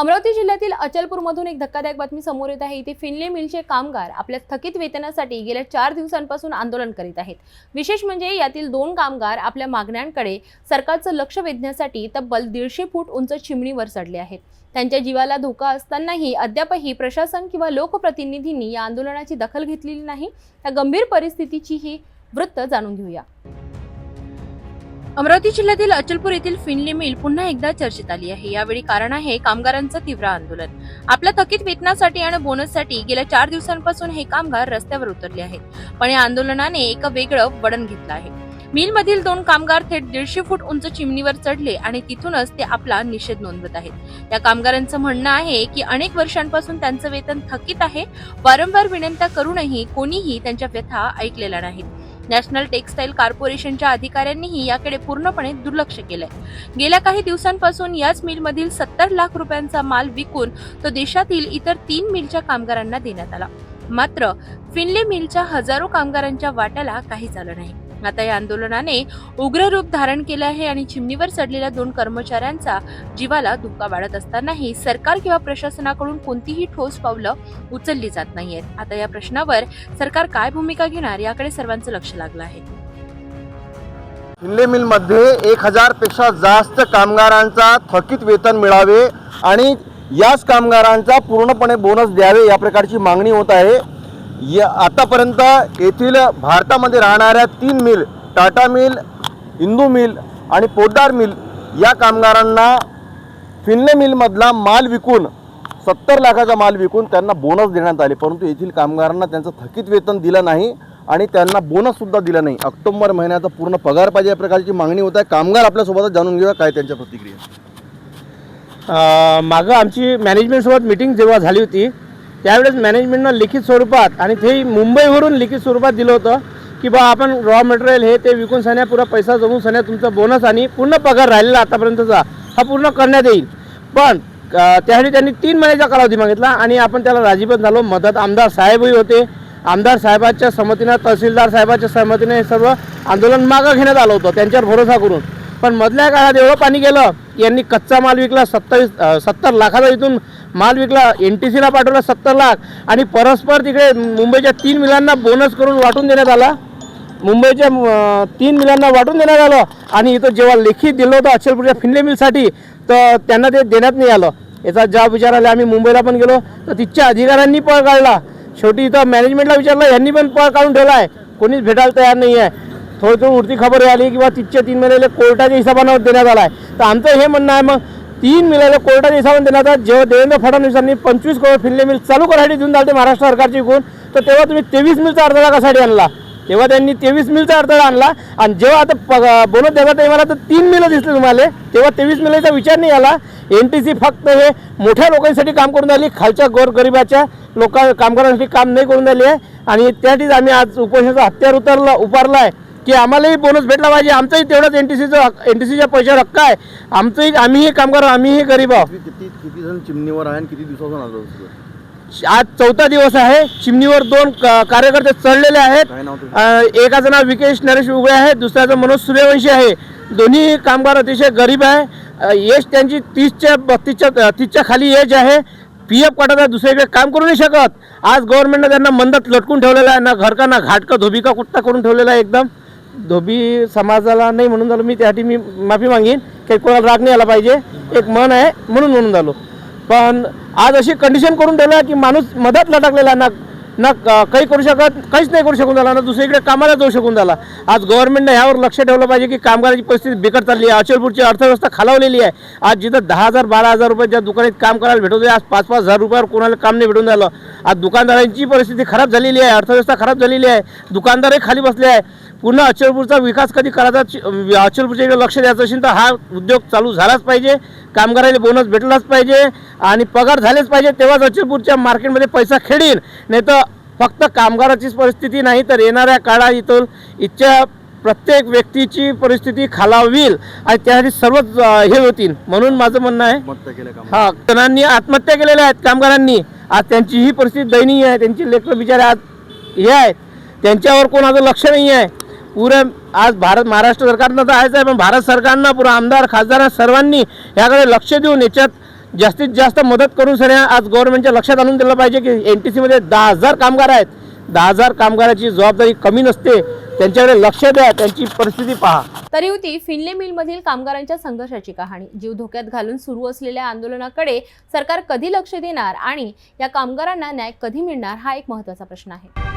अमरावती जिल्ह्यातील अचलपूरमधून एक धक्कादायक बातमी समोर येत आहे. इथे फिनले मिलचे कामगार आपल्या थकीत वेतनासाठी गेल्या चार दिवसांपासून आंदोलन करीत आहेत. विशेष म्हणजे यातील दोन कामगार आपल्या मागण्यांकडे सरकारचं लक्ष वेधण्यासाठी तब्बल दीडशे फूट उंच चिमणीवर चढले आहेत. त्यांच्या जीवाला धोका असतानाही अद्यापही प्रशासन किंवा लोकप्रतिनिधींनी या आंदोलनाची दखल घेतलेली नाही. या गंभीर परिस्थितीची ही वृत्त जाणून घेऊया. अमरावती जिल्ह्यातील अचलपूर येथील फिनली मिल पुन्हा एकदा चर्चेत आली आहे. यावेळी कारण आहे कामगारांचं तीव्र आंदोलन. आपल्या थकीत वेतनासाठी आणि बोनससाठी गेल्या चार दिवसांपासून हे कामगार रस्त्यावर उतरले आहेत. पण या आंदोलनाने एक वेगळं वळण घेतलं आहे. मिलमधील दोन कामगार थेट दीडशे फूट उंच चिमणीवर चढले आणि तिथूनच ते आपला निषेध नोंदवत आहेत. या कामगारांचं म्हणणं आहे की अनेक वर्षांपासून त्यांचं वेतन थकीत आहे. वारंवार विनंत्या करूनही कोणीही त्यांच्या व्यथा ऐकलेल्या नाहीत. नॅशनल टेक्सटाईल कॉर्पोरेशनच्या अधिकाऱ्यांनीही याकडे पूर्णपणे दुर्लक्ष केलंय. गेल्या काही दिवसांपासून याच मिलमधील सत्तर लाख रुपयांचा माल विकून तो देशातील इतर तीन मिलच्या कामगारांना देण्यात आला. मात्र फिनले मिलच्या हजारो कामगारांच्या वाट्याला काहीच आलं नाही. आता या आंदोलनाने उग्र रूप धारण केले आहे आणि चिमणीवर चढलेल्या दोन कर्मचाऱ्यांचा जीवाला धोका वाढत असतानाही सरकार किंवा प्रशासनाकडून कोणतीही ठोस पावलं उचलली जात नाहीयेत. आता या प्रश्नावर सरकार काय भूमिका घेणार याकडे सर्वांचं लक्ष लागलं आहे. किल्ले मिलमध्ये एक हजारपेक्षा जास्त कामगारांचा थकीत वेतन मिळावे आणि याच कामगारांचा पूर्णपणे बोनस द्यावे या प्रकारची मागणी होत आहे. या आतापर्यंत येथील भारतामध्ये राहणाऱ्या तीन mill Tata mill Hindu mill आणि पोद्दार मिल या कामगारांना फिनले मिलमधला माल विकून सत्तर लाखाचा माल विकून त्यांना बोनस देण्यात आले. परंतु येथील कामगारांना त्यांचं थकीत वेतन दिलं नाही आणि त्यांना बोनससुद्धा दिला नाही. ऑक्टोबर महिन्याचा पूर्ण पगार पाहिजे या प्रकारची मागणी होत आहे. कामगार आपल्यासोबतच जाणून घेऊया काय त्यांच्या प्रतिक्रिया. मागं आमची मॅनेजमेंटसोबत मिटिंग जेव्हा झाली होती त्यावेळेस मॅनेजमेंटनं लिखित स्वरूपात आणि ते मुंबईवरून लिखित स्वरूपात दिलं होतं की बा आपण रॉ मटेरियल हे ते विकून सण्या पुरा पैसा जमून सण्या तुमचा बोनस आणि पूर्ण पगार राहिलेला आतापर्यंतचा हा पूर्ण करण्यात येईल. पण त्यावेळी त्यासाठी त्यांनी तीन महिन्याचा कालावधी मागितला आणि आपण त्याला राजीपण झालो. मदत आमदार साहेबही होते. आमदार साहेबाच्या संमतीनं तहसीलदार साहेबाच्या सहमतीने हे सर्व आंदोलन मागं घेण्यात आलं होतं. त्यांच्यावर भरोसा करून. पण मधल्या काळात एवढं पाणी गेलं यांनी कच्चा माल विकला सत्तावीस सत्तर लाखाचा इथून माल विकला एन टी सीला पाठवला सत्तर लाख. आणि परस्पर तिकडे मुंबईच्या तीन मिलांना बोनस करून वाटून देण्यात आला. मुंबईच्या तीन मिलांना वाटून देण्यात आलं. आणि इथं जेव्हा लेखी दिलं होतं अचलपूरच्या फिनले मिलसाठी तर त्यांना ते देण्यात नाही आलं. याचा जाब विचारायला आम्ही मुंबईला पण गेलो तर तिथच्या अधिकाऱ्यांनी पळ काढला. शेवटी इथं मॅनेजमेंटला विचारलं यांनी पण पळ काढून ठेवला आहे कोणीच भेटायला तयार नाही आहे थोडी थोडी उडती खबर आली किंवा तिथच्या तीन महिन्याला कोर्टाच्या हिशोबानं देण्यात आला आहे तर आमचं हे म्हणणं आहे मग तीन मिळाले कोर्टाच्या हिशोबाने देण्यात आला. जेव्हा देवेंद्र फडणवीसांनी पंचवीस करोड फिरले मिल चालू करायसाठी देऊन झाले महाराष्ट्र सरकारची गुण तर तेव्हा तुम्ही तेवीस मिलचा अडथळा कशासाठी आणला? तेव्हा त्यांनी तेवीस मिलचा अडथळा आणला. आणि जेव्हा आता बोलत बोनस तेव्हा टायमाला तर तीन मिलं दिसले तुम्हाला. तेव्हा तेवीस मिलाचा विचार नाही आला. एन टी सी फक्त हे मोठ्या लोकांसाठी काम करून राहिली. खालच्या गोरगरिबाच्या लोकां कामगारांसाठी काम नाही करून राहिली आहे. आणि त्यासाठीच आम्ही आज उपोषणाचा हत्यार उतरला उभारला आहे. की आम्हालाही बोनस भेटला पाहिजे. आमचाही तेवढाच एन टी सीचं एन टी सीच्या पैशावर हक्क आहे. आमचंही आम्हीही कामगार आम्हीही गरीब आहोत. किती किती जण चिमणीवर आहे आणि किती दिवसापासून आलो आज चौथा दिवस आहे. चिमणीवर दोन क- कार्यकर्ते चढलेले आहेत. काय नाव तुझं? अ, एकाचं नाव विकेश नरेश उगळे आहे. दुसऱ्याचं मनोज सूर्यवंशी आहे. दोन्ही कामगार अतिशय गरीब आहे. अ, एज त्यांची तीसच्या बत्तीसच्या तीसच्या खाली एज आहे. पी एफ आहे दुसरीकडे काम करू नाही शकत. आज गव्हर्नमेंटनं त्यांना मंदत लटकून ठेवलेलं आहे. ना घर का ना घाट का धोबी का कुत्ता करून ठेवलेला आहे एकदम. धोबी समाजाला नाही म्हणून झालो मी त्यासाठी मी माफी मागीन काही कोणाला राग नाही आला पाहिजे एक मन आहे म्हणून म्हणून झालो. पण आज अशी कंडिशन करून ठेवला की माणूस मदत लटकलेला ना ना काही करू शकत काहीच नाही करू शकून झाला ना दुसरीकडे कामाला जाऊ शकून झाला. आज गव्हर्नमेंटनं ह्यावर लक्ष ठेवलं पाहिजे की कामगाराची परिस्थिती बिकट चालली आहे अचलपूरची अर्थव्यवस्था खालावलेली आहे. आज जिथं दहा हजार बारा हजार रुपये ज्या दुकानात काम करायला भेटत होते आज पाच पाच हजार रुपयावर कोणाला काम नाही भेटून झालं. आज दुकानदारांची परिस्थिती खराब झालेली आहे अर्थव्यवस्था खराब झालेली आहे दुकानदारही खाली बसले आहे. पुन्हा अचलपूरचा विकास कधी करायचा अचलपूरच्या इकडे लक्ष द्यायचं असेल तर हा उद्योग चालू झालाच पाहिजे कामगाराला बोनस भेटलाच पाहिजे आणि पगार झालेच पाहिजे तेव्हाच अचलपूरच्या मार्केटमध्ये पैसा खेळीन. नाही तर फक्त कामगाराचीच परिस्थिती नाही तर येणाऱ्या काळात इथून इथच्या प्रत्येक व्यक्तीची परिस्थिती खालावील आणि त्यासाठी सर्वच हे होतील. म्हणून माझं म्हणणं आहे हा जणांनी आत्महत्या केलेल्या आहेत कामगारांनी. आज त्यांची ही परिस्थिती दयनीय आहे त्यांची लेकरं बिचारे आज हे आहेत. त्यांच्यावर कोणाचं लक्ष नाही आहे पुरं आज भारत महाराष्ट्र सरकारनं तर आहेच आहे पण भारत सरकारनं पुरं आमदार खासदार सर्वांनी याकडे लक्ष देऊन याच्यात जास्तीत जास्त मदत करून सगळ्या आज गव्हर्नमेंटच्या लक्षात आणून दिलं पाहिजे की एन टी सीमध्ये दहा हजार कामगार आहेत. दहा हजार कामगाराची जबाबदारी कमी नसते. त्यांच्याकडे लक्ष द्या त्यांची परिस्थिती पहा. तरी होती फिनले मिलमधील कामगारांच्या संघर्षाची कहाणी. जीव धोक्यात घालून सुरू असलेल्या आंदोलनाकडे सरकार कधी लक्ष देणार आणि या कामगारांना न्याय कधी मिळणार हा एक महत्त्वाचा प्रश्न आहे.